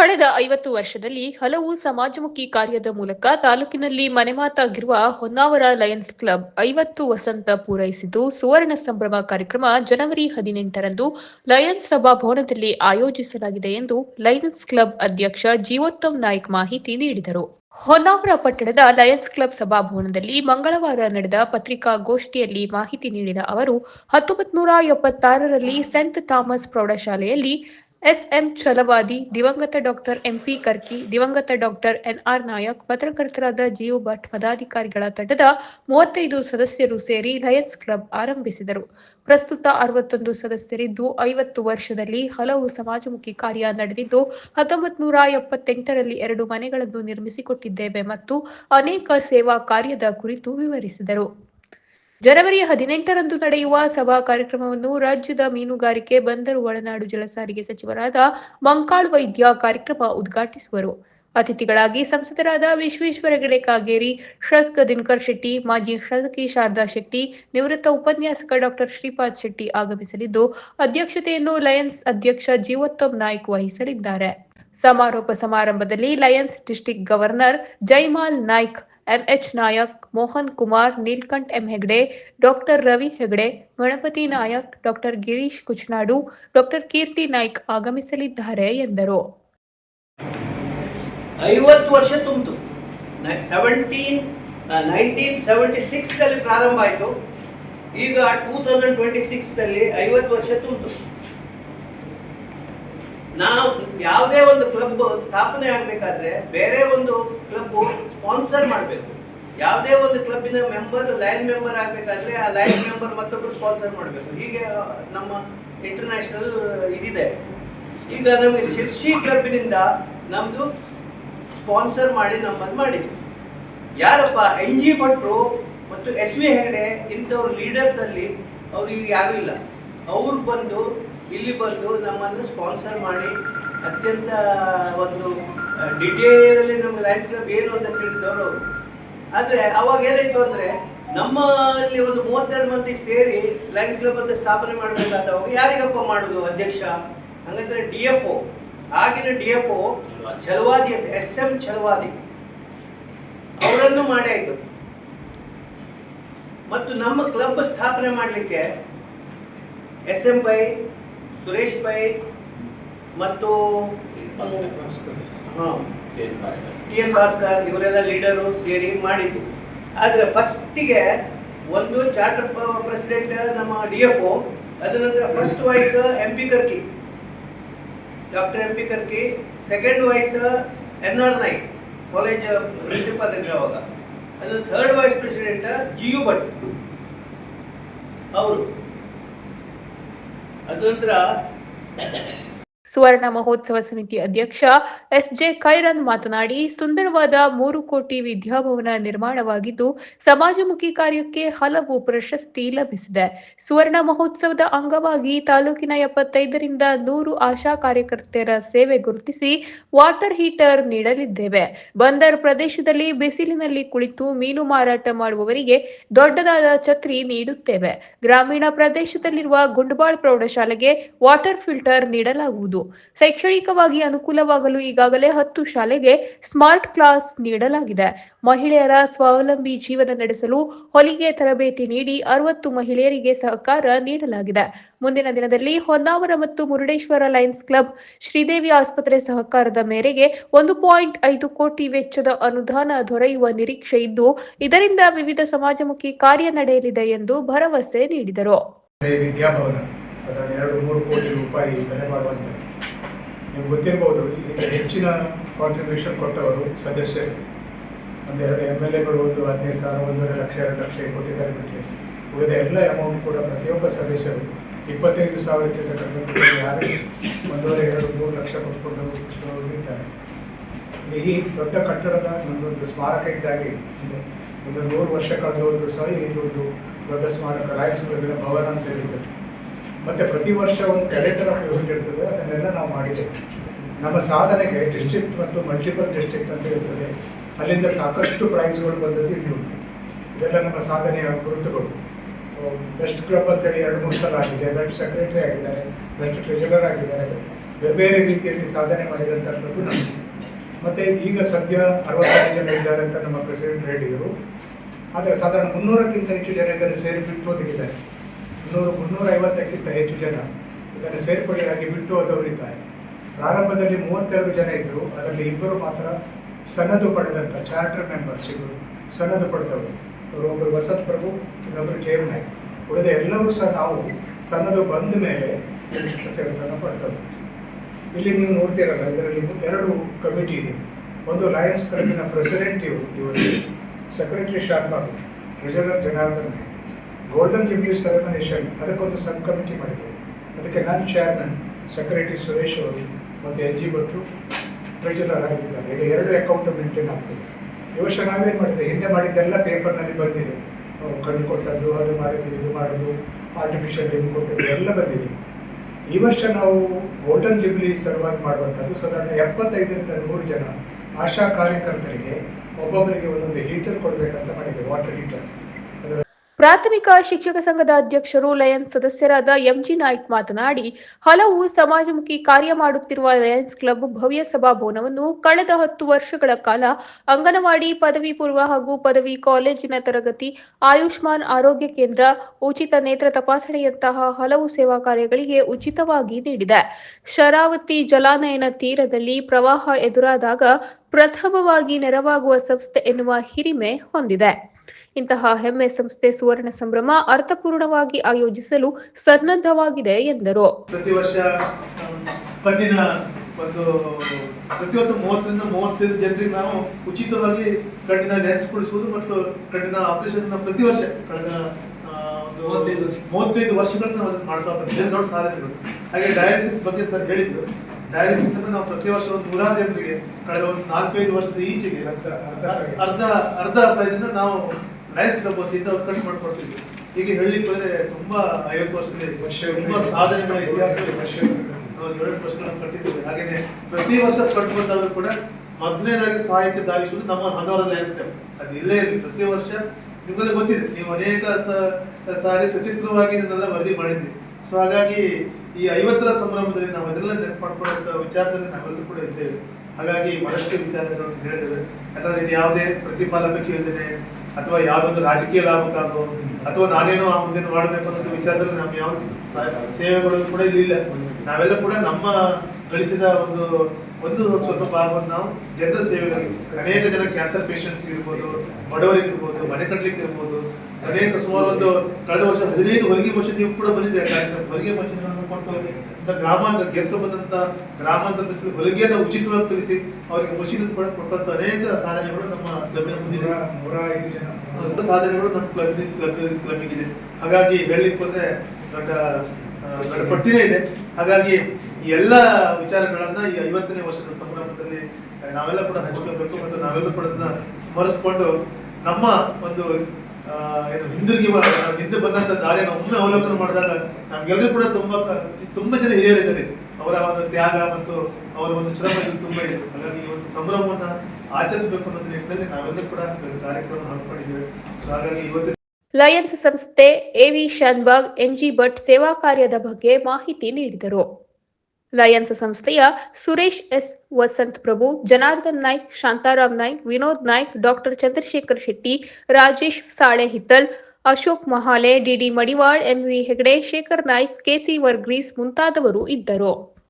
ಕಳೆದ ಐವತ್ತು ವರ್ಷದಲ್ಲಿ ಹಲವು ಸಮಾಜಮುಖಿ ಕಾರ್ಯದ ಮೂಲಕ ತಾಲೂಕಿನಲ್ಲಿ ಮನೆಮಾತಾಗಿರುವ ಹೊನ್ನಾವರ ಲಯನ್ಸ್ ಕ್ಲಬ್ ಐವತ್ತು ವಸಂತ ಪೂರೈಸಿದ್ದು, ಸುವರ್ಣ ಸಂಭ್ರಮ ಕಾರ್ಯಕ್ರಮ ಜನವರಿ ಹದಿನೆಂಟರಂದು ಲಯನ್ಸ್ ಸಭಾಭವನದಲ್ಲಿ ಆಯೋಜಿಸಲಾಗಿದೆ ಎಂದು ಲಯನ್ಸ್ ಕ್ಲಬ್ ಅಧ್ಯಕ್ಷ ಜೀವೋತ್ತಮ್ ನಾಯ್ಕ್ ಮಾಹಿತಿ ನೀಡಿದರು. ಹೊನ್ನಾವರ ಪಟ್ಟಣದ ಲಯನ್ಸ್ ಕ್ಲಬ್ ಸಭಾಭವನದಲ್ಲಿ ಮಂಗಳವಾರ ನಡೆದ ಪತ್ರಿಕಾಗೋಷ್ಠಿಯಲ್ಲಿ ಮಾಹಿತಿ ನೀಡಿದ ಅವರು ಹತ್ತೊಂಬತ್ ನೂರ ಎಪ್ಪತ್ತಾರರಲ್ಲಿ ಸೆಂಟ್ ಥಾಮಸ್ ಪ್ರೌಢಶಾಲೆಯಲ್ಲಿ ಎಸ್ಎಂ ಛಲವಾದಿ, ದಿವಂಗತ ಡಾಕ್ಟರ್ ಎಂಪಿ ಕರ್ಕಿ, ದಿವಂಗತ ಡಾಕ್ಟರ್ ಎನ್ಆರ್ ನಾಯಕ್, ಪತ್ರಕರ್ತರಾದ ಜಿಯು ಭಟ್, ಪದಾಧಿಕಾರಿಗಳ ತಂಡದ ಮೂವತ್ತೈದು ಸದಸ್ಯರು ಸೇರಿ ಲಯನ್ಸ್ ಕ್ಲಬ್ ಆರಂಭಿಸಿದರು. ಪ್ರಸ್ತುತ ಅರವತ್ತೊಂದು ಸದಸ್ಯರಿದ್ದು, ಐವತ್ತು ವರ್ಷದಲ್ಲಿ ಹಲವು ಸಮಾಜಮುಖಿ ಕಾರ್ಯ ನಡೆದಿದ್ದು ಹತ್ತೊಂಬತ್ ನೂರ ಎಪ್ಪತ್ತೆಂಟರಲ್ಲಿ ಎರಡು ಮನೆಗಳನ್ನು ನಿರ್ಮಿಸಿಕೊಟ್ಟಿದ್ದೇವೆ ಮತ್ತು ಅನೇಕ ಸೇವಾ ಕಾರ್ಯದ ಕುರಿತು ವಿವರಿಸಿದರು. ಜನವರಿ ಹದಿನೆಂಟರಂದು ನಡೆಯುವ ಸಭಾ ಕಾರ್ಯಕ್ರಮವನ್ನು ರಾಜ್ಯದ ಮೀನುಗಾರಿಕೆ, ಬಂದರು, ಒಳನಾಡು ಜಲಸಾರಿಗೆ ಸಚಿವರಾದ ಮಂಕಾಳ್ ವೈದ್ಯ ಕಾರ್ಯಕ್ರಮ ಉದ್ಘಾಟಿಸುವರು. ಅತಿಥಿಗಳಾಗಿ ಸಂಸದರಾದ ವಿಶ್ವೇಶ್ವರ ಹೆಗಡೆ ಕಾಗೇರಿ, ಶಾಸಕ ದಿನಕರ್ ಶೆಟ್ಟಿ, ಮಾಜಿ ಶಾಸಕಿ ಶಾರದಾ ಶೆಟ್ಟಿ, ನಿವೃತ್ತ ಉಪನ್ಯಾಸಕ ಡಾಕ್ಟರ್ ಶ್ರೀಪಾದ್ ಶೆಟ್ಟಿ ಆಗಮಿಸಲಿದ್ದು, ಅಧ್ಯಕ್ಷತೆಯನ್ನು ಲಯನ್ಸ್ ಅಧ್ಯಕ್ಷ ಜೀವೋತ್ತಮ್ ನಾಯ್ಕ್ ವಹಿಸಲಿದ್ದಾರೆ. ಸಮಾರೋಪ ಸಮಾರಂಭದಲ್ಲಿ Lions district governor Jaimal Naik MH Nayak, Mohan Kumar, Neelkanth M Hegde, doctor Ravi Hegde, Ganapati Nayak, doctor Girish Kuchnadu, doctor Keerthi Naik ಆಗಮಿಸಲಿದ್ದಾರೆ ಎಂದರು. ಐವತ್ತು ವರ್ಷ ತುಂಬಿತು. ಸೆವೆಂಟೀನ್ ನೈನ್ಟೀನ್ ಸೆವೆಂಟಿ ಸಿಕ್ಸಲ್ಲಿ ಪ್ರಾರಂಭ ಆಯಿತು. ಈಗ ಟೂ ತೌಸಂಡ್ ಟ್ವೆಂಟಿ ಸಿಕ್ಸ್ದಲ್ಲಿ ಐವತ್ತು ವರ್ಷ ತುಂಬಿತು. ನಾವು ಯಾವುದೇ ಒಂದು ಕ್ಲಬ್ ಸ್ಥಾಪನೆ ಆಗಬೇಕಾದ್ರೆ ಬೇರೆ ಒಂದು ಕ್ಲಬ್ ಸ್ಪಾನ್ಸರ್ ಮಾಡಬೇಕು. ಯಾವುದೇ ಒಂದು ಕ್ಲಬ್ಬಿನ ಮೆಂಬರ್ ಲೈನ್ ಮೆಂಬರ್ ಆಗಬೇಕಾದ್ರೆ ಆ ಲೈನ್ ಮೆಂಬರ್ ಮತ್ತೊಬ್ಬರು ಸ್ಪಾನ್ಸರ್ ಮಾಡಬೇಕು. ಹೀಗೆ ನಮ್ಮ ಇಂಟರ್ನ್ಯಾಷನಲ್ ಇದಿದೆ. ಈಗ ನಮಗೆ ಶಿರ್ಷಿ ಕ್ಲಬ್ಬಿನಿಂದ ನಮ್ಮದು ಸ್ಪಾನ್ಸರ್ ಮಾಡಿ ನಮ್ಮನ್ನು ಮಾಡಿದ್ರು ಯಾರಪ್ಪ, ಎನ್ ಜಿ ಭಟ್ರು ಮತ್ತು ಎಸ್ ವಿ ಹೆಗಡೆ ಇಂಥವ್ರ ಲೀಡರ್ಸಲ್ಲಿ ಅವ್ರಿಗೆ ಯಾರೂ ಇಲ್ಲ. ಅವ್ರು ಬಂದು ಇಲ್ಲಿ ಬಂದು ನಮ್ಮನ್ನು ಸ್ಪಾನ್ಸರ್ ಮಾಡಿ ಅತ್ಯಂತ ಒಂದು ಡಿಟೇಲಲ್ಲಿ ನಮ್ಮ ಲಯನ್ಸ್ ಕ್ಲಬ್ ಏನು ಅಂತ ತಿಳಿಸಿದವರು. ಆದರೆ ಅವಾಗ ಏನಾಯಿತು ಅಂದರೆ ನಮ್ಮಲ್ಲಿ ಒಂದು ಮೂವತ್ತೆರಡು ಮಂದಿಗೆ ಸೇರಿ ಲೈನ್ಸ್ ಕ್ಲಬ್ ಅಂತ ಸ್ಥಾಪನೆ ಮಾಡಬೇಕಾದವಾಗ ಯಾರಿಗಪ್ಪ ಮಾಡೋದು ಅಧ್ಯಕ್ಷ? ಹಂಗಂದ್ರೆ ಡಿ ಎಫ್ ಒ. ಆಗಿನ ಡಿ ಎಫ್ ಒ ಛಲವಾದಿ ಅಂತ, ಎಸ್ ಎಂ ಛಲವಾದಿ. ಅವರನ್ನು ಮಾಡೇ ಆಯ್ತು. ಮತ್ತು ನಮ್ಮ ಕ್ಲಬ್ ಸ್ಥಾಪನೆ ಮಾಡಲಿಕ್ಕೆ ಎಸ್ ಎಂ ಪೈ ಸುರೇಶ್ ಪೈ ಮತ್ತು ಟಿ ಎನ್ ಭಾಸ್ಕರ್ ಇವರೆಲ್ಲ ಲೀಡರು ಸೇರಿ ಮಾಡಿದ್ದು. ಆದರೆ ಫಸ್ಟಿಗೆ ಒಂದು ಚಾರ್ಟರ್ ಪ್ರೆಸಿಡೆಂಟ್, ನಮ್ಮ ಡಿ ಎಫ್ ಒ ಅದ ನಂತರ first vice M P Karki doctor M P Karki second vice N R Naik college principal ಇದ್ರು ಅವಾಗ. ಅದು third vice president G U Bhat, ಅವರು. ಅದ ನಂತರ ಸುವರ್ಣ ಮಹೋತ್ಸವ ಸಮಿತಿ ಅಧ್ಯಕ್ಷ ಎಸ್ ಜೆ ಖೈರನ್ ಮಾತನಾಡಿ, ಸುಂದರವಾದ ಮೂರು ಕೋಟಿ ವಿದ್ಯಾಭವನ ನಿರ್ಮಾಣವಾಗಿದ್ದು, ಸಮಾಜಮುಖಿ ಕಾರ್ಯಕ್ಕೆ ಹಲವು ಪ್ರಶಸ್ತಿ ಲಭಿಸಿದೆ. ಸುವರ್ಣ ಮಹೋತ್ಸವದ ಅಂಗವಾಗಿ ತಾಲೂಕಿನ ಎಪ್ಪತ್ತೈದರಿಂದ ನೂರು ಆಶಾ ಕಾರ್ಯಕರ್ತೆಯರ ಸೇವೆ ಗುರುತಿಸಿ ವಾಟರ್ ಹೀಟರ್ ನೀಡಲಿದ್ದೇವೆ. ಬಂದರ್ ಪ್ರದೇಶದಲ್ಲಿ ಬಿಸಿಲಿನಲ್ಲಿ ಕುಳಿತು ಮೀನು ಮಾರಾಟ ಮಾಡುವವರಿಗೆ ದೊಡ್ಡದಾದ ಛತ್ರಿ ನೀಡುತ್ತೇವೆ. ಗ್ರಾಮೀಣ ಪ್ರದೇಶದಲ್ಲಿರುವ ಗುಂಡ್ಬಾಳ್ ಪ್ರೌಢಶಾಲೆಗೆ ವಾಟರ್ ಫಿಲ್ಟರ್ ನೀಡಲಾಗುವುದು. ಶೈಕ್ಷಣಿಕವಾಗಿ ಅನುಕೂಲವಾಗಲು ಈಗಾಗಲೇ ಹತ್ತು ಶಾಲೆಗೆ ಸ್ಮಾರ್ಟ್ ಕ್ಲಾಸ್ ನೀಡಲಾಗಿದೆ. ಮಹಿಳೆಯರ ಸ್ವಾವಲಂಬಿ ಜೀವನ ನಡೆಸಲು ಹೊಲಿಗೆ ತರಬೇತಿ ನೀಡಿ ಅರವತ್ತು ಮಹಿಳೆಯರಿಗೆ ಸಹಕಾರ ನೀಡಲಾಗಿದೆ. ಮುಂದಿನ ದಿನದಲ್ಲಿ ಹೊನ್ನಾವರ ಮತ್ತು ಮುರುಡೇಶ್ವರ ಲಯನ್ಸ್ ಕ್ಲಬ್ ಶ್ರೀದೇವಿ ಆಸ್ಪತ್ರೆ ಸಹಕಾರದ ಮೇರೆಗೆ ಒಂದು ಪಾಯಿಂಟ್ ಐದು ಕೋಟಿ ವೆಚ್ಚದ ಅನುದಾನ ದೊರೆಯುವ ನಿರೀಕ್ಷೆ ಇದ್ದು, ಇದರಿಂದ ವಿವಿಧ ಸಮಾಜಮುಖಿ ಕಾರ್ಯ ನಡೆಯಲಿದೆ ಎಂದು ಭರವಸೆ ನೀಡಿದರು. ನಿಮ್ಗೆ ಗೊತ್ತಿರ್ಬೋದು ಇದಕ್ಕೆ ಹೆಚ್ಚಿನ ಕಾಂಟ್ರಿಬ್ಯೂಷನ್ ಕೊಟ್ಟವರು ಸದಸ್ಯರು. ಒಂದೆರಡು ಎಂ ಎಲ್ ಎಗಳು ಒಂದು ಹದಿನೈದು ಸಾವಿರ, ಒಂದೂವರೆ ಲಕ್ಷ, ಎರಡು ಲಕ್ಷ ಕೊಟ್ಟಿದ್ದಾರೆ ಬಿಟ್ಟರೆ ಉಳಿದ ಎಲ್ಲ ಅಮೌಂಟ್ ಕೂಡ ಪ್ರತಿಯೊಬ್ಬ ಸದಸ್ಯರು ಇಪ್ಪತ್ತೈದು ಸಾವಿರಕ್ಕಿಂತ ಕಡಿಮೆ ಯಾರು ಒಂದೂವರೆ, ಎರಡು, ಮೂರು ಲಕ್ಷ ಕೊಟ್ಕೊಂಡು ಇದ್ದಾರೆ. ಈ ದೊಡ್ಡ ಕಟ್ಟಡದ ನಮ್ಮದೊಂದು ಸ್ಮಾರಕ ಇದ್ದಾಗಿ ಇದೆ ಒಂದು ನೂರು ವರ್ಷ ಕಳೆದವರು ಸಹ ಇದೊಂದು ದೊಡ್ಡ ಸ್ಮಾರಕ ರಾಯಚೂರಿನ ಭವನ ಅಂತ ಹೇಳಿದ್ದಾರೆ ಮತ್ತು ಪ್ರತಿ ವರ್ಷ ಒಂದು ಇವೆಂಟ್ ಇರ್ತದೆ ಅದನ್ನೆಲ್ಲ ನಾವು ಮಾಡಿದ್ದೇವೆ. ನಮ್ಮ ಸಾಧನೆಗೆ ಡಿಸ್ಟ್ರಿಕ್ಟ್ ಮತ್ತು ಮಲ್ಟಿಪಲ್ ಡಿಸ್ಟ್ರಿಕ್ಟ್ ಅಂತ ಇರ್ತದೆ ಅಲ್ಲಿಂದ ಸಾಕಷ್ಟು ಪ್ರೈಸ್ಗಳು ಬಂದದ್ದು ಇಲ್ಲಿ ಉಂಟು. ಇದೆಲ್ಲ ನಮ್ಮ ಸಾಧನೆಯ ಗುರುತುಗಳು. ಬೆಸ್ಟ್ ಕ್ಲಬ್ ಅಂತೇಳಿ ಎರಡು, ಮೂರು ಸಲ ಆಗಿದೆ. ಬೆಸ್ಟ್ ಸೆಕ್ರೆಟರಿ ಆಗಿದ್ದಾರೆ ಬೆಸ್ಟ್ ಟ್ರೆಜರರ್ ಆಗಿದ್ದಾರೆ. ಬೇರೆ ಬೇರೆ ರೀತಿಯಲ್ಲಿ ಸಾಧನೆ ಮಾಡಿದಂಥ ಕ್ಲಬ್ ಮತ್ತು ಈಗ ಸದ್ಯ ಅರವತ್ತೈದು ಜನ ಇದ್ದಾರೆ ಅಂತ ನಮ್ಮ ಪ್ರೆಸಿಡೆಂಟ್ ಹೇಳಿದರು. ಆದರೆ ಸಾಧಾರಣ ಮುನ್ನೂರಕ್ಕಿಂತ ಹೆಚ್ಚು ಜನ ಇದನ್ನು ಸೇರಿ ಬಿಟ್ಟು ಹೋಗಿದ್ದಾರೆ. ಮುನ್ನೂರು ಮುನ್ನೂರ ಐವತ್ತಕ್ಕಿಂತ ಹೆಚ್ಚು ಜನ ಇದನ್ನು ಸೇರ್ಪಡೆಯಾಗಿ ಬಿಟ್ಟು ಹೋದವರಿದ್ದಾರೆ. ಪ್ರಾರಂಭದಲ್ಲಿ ಮೂವತ್ತೆರಡು ಜನ ಇದ್ದರು ಅದರಲ್ಲಿ ಇಬ್ಬರು ಮಾತ್ರ ಸನ್ನದು ಪಡೆದಂಥ ಚಾರ್ಟರ್ ಮೆಂಬರ್ಸ್ ಇಬ್ಬರು ಸನ್ನದು ಪಡೆದವರು. ಅವರು ಒಬ್ಬರು ವಸಂತ್ ಪ್ರಭು ಇನ್ನೊಬ್ಬರು ಜೇವನಾಯ್ ಉಳಿದ ಎಲ್ಲರೂ ಸಹ ನಾವು ಸನ್ನದು ಬಂದ ಮೇಲೆ ಸೇವೆಗಳನ್ನು ಪಡೆದವರು ಇಲ್ಲಿ ನೀವು ನೋಡ್ತೀರಲ್ಲ, ಇದರಲ್ಲಿ ಎರಡು ಕಮಿಟಿ ಇದೆ. ಒಂದು ಲಯನ್ಸ್ ಕ್ಲಬ್ನ ಪ್ರೆಸಿಡೆಂಟ್ ಇವರು ಇವರು secretary Shanbabu treasurer Janardhan golden jubilee celebration ಅದಕ್ಕೊಂದು ಸಬ್ ಕಮಿಟಿ ಮಾಡಿದ್ದೇವೆ ಅದಕ್ಕೆ ನಾನು ಚೇರ್ಮನ್ ಸೆಕ್ರೆಟರಿ ಸುರೇಶ್ ಅವರು. ಮತ್ತು ಎನ್ ಜಿ ಭಟ್ರು ಟ್ರೆಜರರ್ ಆಗಿದ್ದಾರೆ ಈಗ ಎರಡು ಅಕೌಂಟ್ ಮೇಂಟೈನ್ ಆಗ್ತದೆ. ವರ್ಷ ನಾವೇನು ಮಾಡಿದ್ದೆ ಹಿಂದೆ ಮಾಡಿದ್ದೆಲ್ಲ ಪೇಪರ್ನಲ್ಲಿ ಬಂದಿದೆ. ಕಣ್ಣು ಕೊಟ್ಟದ್ದು, ಅದು ಮಾಡಿದ್ದು, ಇದು ಮಾಡೋದು ಆರ್ಟಿಫಿಷಿಯಲ್ ಲಿಮ್ ಕೊಟ್ಟದ್ದು ಎಲ್ಲ ಬಂದಿದೆ. ಈ ವರ್ಷ ನಾವು ಗೋಲ್ಡನ್ ಜುಬ್ಲಿ ಸರ್ವಾಗಿ ಮಾಡುವಂಥದ್ದು ಸಾಧಾರಣ ಎಪ್ಪತ್ತೈದರಿಂದ ನೂರು ಜನ ಆಶಾ ಕಾರ್ಯಕರ್ತರಿಗೆ ಒಬ್ಬೊಬ್ಬರಿಗೆ ಒಂದೊಂದು ಹೀಟರ್ ಕೊಡಬೇಕಂತ ಮಾಡಿದ್ದೆ ವಾಟರ್ ಹೀಟರ್ ಪ್ರಾಥಮಿಕ ಶಿಕ್ಷಕ ಸಂಘದ ಅಧ್ಯಕ್ಷರು ಲಯನ್ಸ್ ಸದಸ್ಯರಾದ ಎಂಜಿ ನಾಯ್ಕ್ ಮಾತನಾಡಿ, ಹಲವು ಸಮಾಜಮುಖಿ ಕಾರ್ಯ ಮಾಡುತ್ತಿರುವ ಲಯನ್ಸ್ ಕ್ಲಬ್ ಭವ್ಯ ಸಭಾಭವನವನ್ನು ಕಳೆದ ಹತ್ತು ವರ್ಷಗಳ ಕಾಲ ಅಂಗನವಾಡಿ, ಪದವಿ ಪೂರ್ವ ಹಾಗೂ ಪದವಿ ಕಾಲೇಜಿನ ತರಗತಿ, ಆಯುಷ್ಮಾನ್ ಆರೋಗ್ಯ ಕೇಂದ್ರ, ಉಚಿತ ನೇತ್ರ ತಪಾಸಣೆಯಂತಹ ಹಲವು ಸೇವಾ ಕಾರ್ಯಗಳಿಗೆ ಉಚಿತವಾಗಿ ನೀಡಿದೆ. ಶರಾವತಿ ಜಲಾನಯನ ತೀರದಲ್ಲಿ ಪ್ರವಾಹ ಎದುರಾದಾಗ ಪ್ರಥಮವಾಗಿ ನೆರವಾಗುವ ಸಂಸ್ಥೆ ಎನ್ನುವ ಹಿರಿಮೆ ಹೊಂದಿದೆ. ಇಂತಹ ಹೆಮ್ಮೆ ಸಂಸ್ಥೆ ಸುವರ್ಣ ಸಂಭ್ರಮ ಅರ್ಥಪೂರ್ಣವಾಗಿ ಆಯೋಜಿಸಲು ಸನ್ನದ್ಧವಾಗಿದೆ ಎಂದರು. ಪ್ರತಿ ವರ್ಷ ಕಣ್ಣಿನ ಒಂದು ಪ್ರತಿ ವರ್ಷ ಮೂವತ್ತರಿಂದ ಮೂವತ್ತೈದು ಜನರಿಗೆ ನಾವು ಉಚಿತವಾಗಿ ಕಣ್ಣಿನ ಲೆನ್ಸ್ ಕೊಡಿಸುವುದು ಮತ್ತು ಕಣ್ಣಿನ ಆಪರೇಷನ್ ಪ್ರತಿ ವರ್ಷ ಕಳೆದ ಮೂವತ್ತೈದು ವರ್ಷ. ವರ್ಷಗಳನ್ನ ಮಾಡ್ತಾ ಬಂದಿದ್ದೇವೆ. ದೊಡ್ಡ ಸಾಧನೆಗಳು ಹಾಗೆ ಡಯಾಲಿಸಿಸ್ ಬಗ್ಗೆ ಸರ್ ಹೇಳಿದ್ರು. ಡಯಾಲಿಸಿಸ್ ಅನ್ನು ನಾವು ಪ್ರತಿ ವರ್ಷ ಒಂದು ನೂರಾರು ಜನರಿಗೆ ಕಳೆದ ಒಂದು ನಾಲ್ಕೈದು ವರ್ಷದ ಈಚೆಗೆ ಅರ್ಧ- ಅರ್ಧ ಪ್ರೈಸಿಂದ ನಾವು ಲೈಫ್ ಕ್ಲಬ್ ವತಿಯಿಂದ ಕಟ್ ಮಾಡ್ಕೊಡ್ತೀವಿ ಹೀಗೆ ಹೇಳಲಿಕ್ಕೆ ಹೋದ್ರೆ ತುಂಬಾ ಐವತ್ತು ವರ್ಷದಲ್ಲಿ ವರ್ಷ- ತುಂಬಾ ಸಾಧನೆಗಳ ಇತಿಹಾಸದಲ್ಲಿ ವರ್ಷ ನಾವು ಏಳು ವರ್ಷಗಳನ್ನು ಕಟ್ಟಿದ್ದೇವೆ ಹಾಗೇನೆ ಪ್ರತಿ ವರ್ಷ ಕಟ್ ಬಂದಾಗಲೂ ಕೂಡ ಮೊದಲನೇದಾಗಿ ಸಾಹಿತ್ಯ ದಾಗಿಸುವುದು ನಮ್ಮ ಹನ್ನವರ ಲೈಫ್ ಕ್ಲಬ್ ಅದು ಇಲ್ಲೇ ಇರಲಿ. ಪ್ರತಿ ವರ್ಷ ನಿಮಗೆ ಗೊತ್ತಿದೆ. ನೀವು ಅನೇಕ ಸಾರಿ ಸಚಿತ್ರವಾಗಿ ಇದನ್ನೆಲ್ಲ ವರದಿ ಮಾಡಿದ್ವಿ ಸೊ ಹಾಗಾಗಿ ಈ ಐವತ್ತರ ಸಂಭ್ರಮದಲ್ಲಿ ನಾವು ಅದೆಲ್ಲ ನೆನಪು ಮಾಡ್ಕೊಳ್ಳುವಂತಹ ವಿಚಾರದಲ್ಲಿ ನಾವೆಲ್ಲರೂ ಕೂಡ ಇದ್ದೇವೆ. ಹಾಗಾಗಿ ಬಹಳಷ್ಟು ವಿಚಾರಗಳು ಅಂತ ಹೇಳಿದ್ದೇವೆ. ಯಾಕಂದ್ರೆ ಇದು ಯಾವುದೇ ಪ್ರತಿಫಲಾಪೇಕ್ಷೆ ಯೋಜನೆ ಅಥವಾ ಯಾವುದೊಂದು ರಾಜಕೀಯ ಲಾಭಕ್ಕಾಗೋ ಅಥವಾ ನಾನೇನೋ ಆ ಮುಂದೆ ಮಾಡಬೇಕು ಅನ್ನೋ ವಿಚಾರದಲ್ಲಿ ನಮ್ಮ ಯಾವ ಸೇವೆಗಳು ಕೂಡ ಇಲ್ಲಿ ಇಲ್ಲ. ನಾವೆಲ್ಲ ಕೂಡ ನಮ್ಮ ಗಳಿಸಿದ ಒಂದು ಒಂದು ಸ್ವಲ್ಪ ಭಾಗವನ್ನು ನಾವು ಜನರ ಸೇವೆಗಳಿಗೆ ಅನೇಕ ಜನ ಕ್ಯಾನ್ಸರ್ ಪೇಷಂಟ್ಸ್ ಇರ್ಬೋದು ಬಡವರಿಗೆ ಇರ್ಬೋದು ಮನೆ ಕಟ್ಟಲಿಕ್ಕೆ ಇರ್ಬೋದು ಅನೇಕ ಸುಮಾರು ಒಂದು ಕಳೆದ ವರ್ಷ ಹದಿನೈದು ಹೊಲಿಗೆ ಮಷೀನ್ ನೀವು ಕೂಡ ಬಂದಿದೆ ಕಾರ್ಯಕ್ರಮ ಹೊಲಿಗೆ ಮಷೀನ್ ಕೊಟ್ಟು ಗ್ರಾಮಾಂತರ ಗೆಸ್ಸು ಬಂದಂತ ಗ್ರಾಮಾಂತರ ಹೊಲಿಗೆಯನ್ನು ಉಚಿತವಾಗಿ ತಿಳಿಸಿ ಅವರಿಗೆ ಮಷೀನ್ ಕೂಡ ಕೊಟ್ಟಂತ ಅನೇಕ ಸಾಧನೆಗಳು ನಮ್ಮ ಜಮೀನು ಮುಂದಿದೆ. ಜನ. ಸಾಧನೆಗಳು ನಮ್ಮ ಕ್ಲಬ್ ಕ್ಲಬ್ ಕ್ಲಬ್ಗಿದೆ ಹಾಗಾಗಿ ಹೇಳಲಿಕ್ಕೆ ಹೋದ್ರೆ ದೊಡ್ಡ ಪಟ್ಟಿನೇ ಇದೆ. ಹಾಗಾಗಿ ಎಲ್ಲ ವಿಚಾರಗಳನ್ನ ಈ ಐವತ್ತನೇ ವರ್ಷದ ಸಂಭ್ರಮದಲ್ಲಿ ನಾವೆಲ್ಲ ಕೂಡ ಹಂಚ್ಕೋಬೇಕು ಮತ್ತು ನಾವೆಲ್ಲ ಕೂಡ ಅದನ್ನ ಸ್ಮರಿಸ್ಕೊಂಡು ನಮ್ಮ ಒಂದು ಏನು ಹಿಂದಿರುಗಿ ಬ- ಹಿಂದೆ ಬಂದಂತ ದಾರಿಯನ್ನು ಒಮ್ಮೆ ಅವಲೋಕನ ಮಾಡಿದಾಗ ನಮ್ಗೆಲ್ಲರೂ ಕೂಡ ತುಂಬಾ ತುಂಬಾ ಜನ ಹಿರಿಯರಿದ್ದಾರೆ. ಅವರ ಒಂದು ತ್ಯಾಗ ಮತ್ತು ಅವರ ಒಂದು ಶ್ರಮ ಇದು ತುಂಬಾ ಇದೆ. ಹಾಗಾಗಿ ಈ ಒಂದು ಸಂಭ್ರಮವನ್ನ ಆಚರಿಸಬೇಕು ಅನ್ನೋದ್ರ ನಿಟ್ಟಿನಲ್ಲಿ ನಾವೆಲ್ಲರೂ ಕೂಡ ಕಾರ್ಯಕ್ರಮ ಹಮ್ಮಿಕೊಂಡಿದ್ದೇವೆ ಸೊ, ಹಾಗಾಗಿ ಇವತ್ತು ಲಯನ್ಸ್ ಸಂಸ್ಥೆ ಎವಿ ಶಾನ್ಬಾಗ್ ಎನ್ಜಿ ಭಟ್ ಸೇವಾ ಕಾರ್ಯದ ಬಗ್ಗೆ ಮಾಹಿತಿ ನೀಡಿದರು. ಲಯನ್ಸ್ ಸಂಸ್ಥೆಯ Suresh S Vasant Prabhu, Janardhan Naik, Shantaram Naik, Vinod Naik, doctor Chandrashekhar Shetty, Rajesh Sale Hittal Ashok Mahale DD Madiwal MV Hegde, Shekhar Naik KC Varghese ಮುಂತಾದವರು ಇದ್ದರು.